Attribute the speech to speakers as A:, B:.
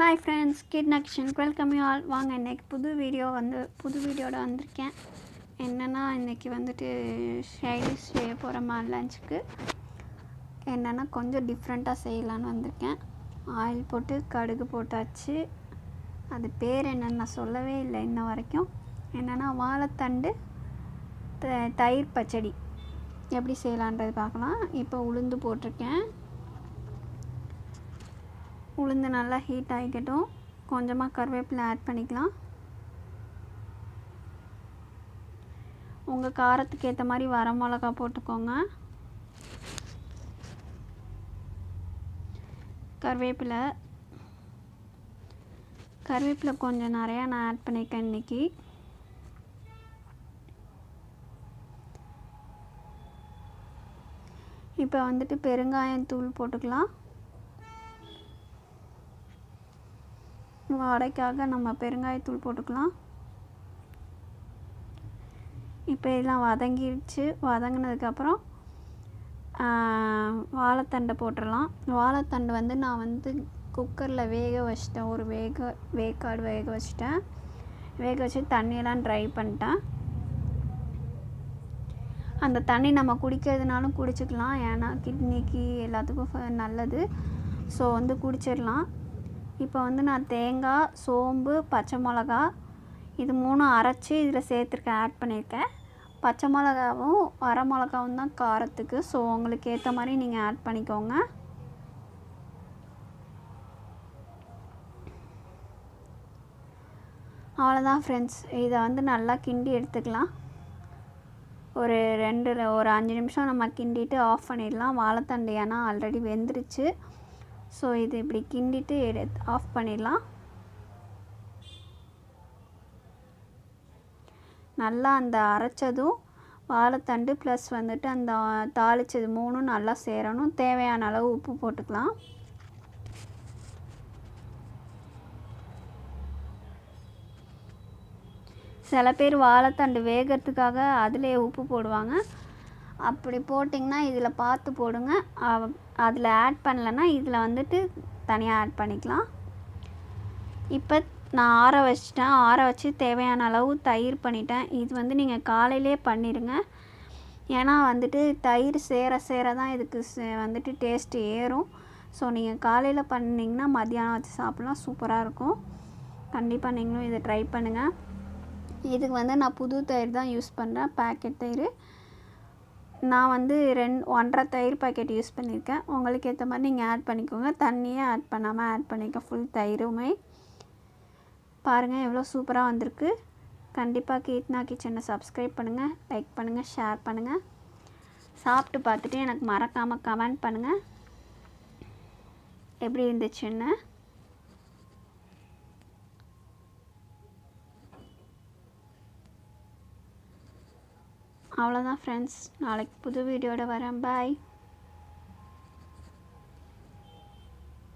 A: Hi friends kid Nakshan welcome you all வாங்க இன்றைக்கி புது வீடியோ வந்து புது வீடியோட வந்திருக்கேன். என்னென்னா இன்றைக்கி வந்துட்டு ஷைலிஷ் செய்ய போகிற மாதிரி லஞ்சுக்கு என்னென்னா கொஞ்சம் டிஃப்ரெண்ட்டாக செய்யலான்னு வந்திருக்கேன். ஆயில் போட்டு கடுகு போட்டாச்சு. அது பேர் என்னென்னு நான் சொல்லவே இல்லை இன்ன வரைக்கும். என்னென்னா வாழைத்தண்டு த தயிர் பச்சடி. எப்படி செய்யலான்றது பார்க்கலாம். இப்போ உளுந்து போட்டிருக்கேன். உளுந்து நல்லா ஹீட் ஆகிக்கட்டும் கொஞ்சமாக கருவேப்பிலை ஆட் பண்ணிக்கலாம். உங்கள் காரத்துக்கு ஏற்ற மாதிரி வர மிளகா போட்டுக்கோங்க. கருவேப்பிலை. கருவேப்பிலை கொஞ்சம் நிறையா நான் ஆட் பண்ணியிருக்கேன் இன்றைக்கி இப்போ வந்துட்டு பெருங்காயம் தூள் போட்டுக்கலாம். வாடைக்காக நம்ம பெருங்காயத்தூள் போட்டுக்கலாம். இப்போ இதெல்லாம் வதங்கிடுச்சு. வதங்கினதுக்கப்புறம் வாழைத்தண்டை போட்டுடலாம். வாழைத்தண்டு வந்து நான் வந்து குக்கரில் வேக வச்சிட்டேன். ஒரு வேக வேக்காடு வேக வச்சிட்டேன். வேக வச்சு தண்ணியெல்லாம் ட்ரை பண்ணிட்டேன். அந்த தண்ணி நம்ம குடிக்கிறதுனாலும் குடிச்சிக்கலாம். ஏன்னா கிட்னிக்கு எல்லாத்துக்கும் நல்லது. ஸோ வந்து குடிச்சிடலாம். இப்போ வந்து நான் தேங்காய் சோம்பு பச்சை மிளகா இது மூணும் அரைச்சி இதில் சேர்த்துருக்கேன் ஆட் பண்ணியிருக்கேன். பச்சை மிளகாவும் வர மிளகாவும் தான் காரத்துக்கு. ஸோ உங்களுக்கு ஏற்ற மாதிரி நீங்கள் ஆட் பண்ணிக்கோங்க. அவ்வளோதான் ஃப்ரெண்ட்ஸ் இதை வந்து நல்லா கிண்டி எடுத்துக்கலாம். ஒரு ரெண்டு ஒரு அஞ்சு நிமிஷம் நம்ம கிண்டிட்டு ஆஃப் பண்ணிடலாம். வாழைத்தண்டு ஏன்னா ஆல்ரெடி வெந்துருச்சு. ஸோ இது இப்படி கிண்டிட்டு எடு ஆஃப் பண்ணிடலாம். நல்லா அந்த அரைச்சதும் வாழைத்தண்டு ப்ளஸ் வந்துட்டு அந்த தாளித்தது மூணும் நல்லா சேரணும். தேவையான அளவு உப்பு போட்டுக்கலாம். சில பேர் வாழைத்தண்டு வேகிறதுக்காக அதிலே உப்பு போடுவாங்க. அப்படி போட்டிங்கன்னா இதில் பார்த்து போடுங்க. அதில் ஆட் பண்ணலைன்னா இதில் வந்துட்டு தனியாக ஆட் பண்ணிக்கலாம். இப்போ நான் ஆற வச்சிட்டேன். ஆற வச்சு தேவையான அளவு தயிர் பண்ணிட்டேன். இது வந்து நீங்கள் காலையிலே பண்ணிடுங்க ஏன்னா வந்துட்டு தயிர் சேர சேர தான் இதுக்கு வந்துட்டு டேஸ்ட்டு ஏறும். ஸோ நீங்கள் காலையில் பண்ணிங்கன்னா மத்தியானம் வச்சு சாப்பிட்லாம். சூப்பராக இருக்கும். கண்டிப்பாக நீங்களும் இதை ட்ரை பண்ணுங்கள் இதுக்கு வந்து நான் புது தயிர் தான் யூஸ் பண்ணுறேன் பேக்கெட் தயிர். நான் வந்து ரெண்டு ஒன்றரை தயிர் பாக்கெட் யூஸ் பண்ணியிருக்கேன். உங்களுக்கு ஏற்ற மாதிரி நீங்கள் ஆட் பண்ணிக்கோங்க. தண்ணியே ஆட் பண்ணாமல் ஆட் பண்ணிக்க ஃபுல் தயிருமே. பாருங்கள் எவ்வளோ சூப்பராக வந்திருக்கு. கண்டிப்பாக கீட்னா கிச்சனை சப்ஸ்கிரைப் பண்ணுங்கள் லைக் பண்ணுங்கள் ஷேர் பண்ணுங்கள் சாப்பிட்டு பார்த்துட்டு எனக்கு மறக்காமல் கமெண்ட் பண்ணுங்கள் எப்படி இருந்துச்சுன்னு. அவ்வளோதான் ஃப்ரெண்ட்ஸ் நாளைக்கு புது வீடியோட வரேன். பாய்